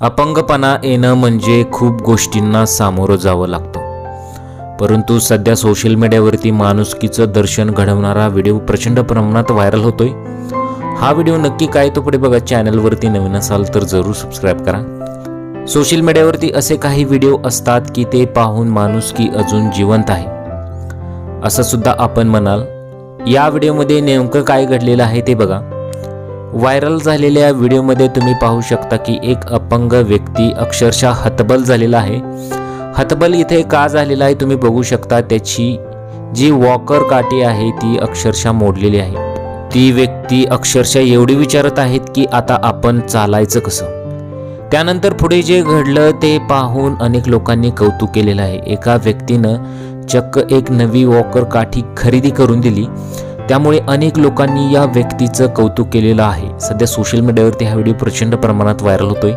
अपंगपणा येणं म्हणजे खूप गोष्टींना सामोरं जावं लागतं. परंतु सध्या सोशल मीडियावरती माणुसकीचं दर्शन घडवणारा व्हिडिओ प्रचंड प्रमाणात व्हायरल होतोय. हा व्हिडिओ नक्की काय तो पुढे बघा चॅनलवरती नवीन असाल तर जरूर सबस्क्राईब करा. सोशल मीडियावरती असे काही व्हिडिओ असतात की ते पाहून माणुसकी अजून जिवंत आहे. असं सुद्धा आपण म्हणाल. या व्हिडिओमध्ये नेमकं काय घडलेलं आहे ते बघा. व्हायरल झालेल्या व्हिडिओमध्ये तुम्ही पाहू शकता की एक अपंग व्यक्ती अक्षरशः हतबल झालेला आहे. हतबल इथे का झालेला आहे तुम्ही बघू शकता त्याची जी वॉकर काठी आहे ती अक्षरशः मोडलेली आहे. ती व्यक्ती अक्षरशः एवढी विचारत आहेत की आता आपण चालायचं कसं? त्यानंतर पुढे जे घडलं ते पाहून अनेक लोकांनी कौतुक केलेलं आहे. एका व्यक्तीनं चक्क एक नवी वॉकर काठी खरेदी करून दिली. त्यामुळे अनेक लोकांनी या व्यक्तीचं कौतुक केलेलं आहे. सध्या सोशल मीडियावरती हा व्हिडिओ प्रचंड प्रमाणात व्हायरल होतोय.